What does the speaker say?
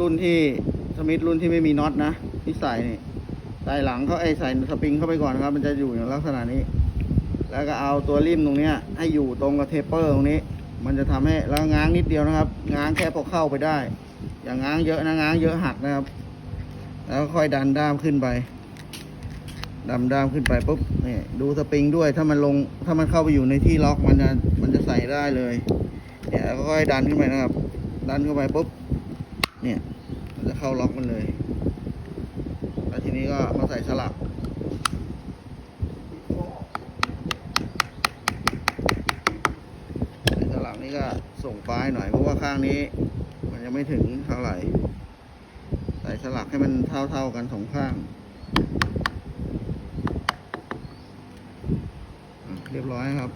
รุ่นที่สมิธรุ่นที่ไม่มีน็อตนะที่ใส่นี่ใส่หลังเขาไอ้ใส่สปริงเข้าไปก่อนครับ มันจะอยู่ในลักษณะนี้ แล้วก็เอาตัวริมตรงเนี้ย ให้อยู่ตรงกับเทปเปอร์ตรงนี้ มันจะทำให้แล้วง้างนิดเดียวนะครับ ง้างแค่พอเข้าไปได้ อย่างง้างเยอะนะง้างเยอะหักนะครับ แล้วค่อยดันด้ามขึ้นไปดันด้ามขึ้นไปปุ๊บนี่ดูสปริงด้วยถ้ามันลงถ้ามันเข้าไปอยู่ในที่ล็อกมันจะมันจะใส่ได้เลยเนี่ยก็ค่อยดันขึ้นไปนะครับ ดันเข้าไปปุ๊บ เนี่ย มันจะเข้าล็อกมันเลย แล้วทีนี้ก็มาใส่สลักใส่สลักนี่ก็ส่งปลายหน่อยเพราะว่าข้างนี้ มันยังไม่ถึงเท่าไหร่ ใส่สลักให้มันเท่าๆกันสองข้าง เรียบร้อยครับ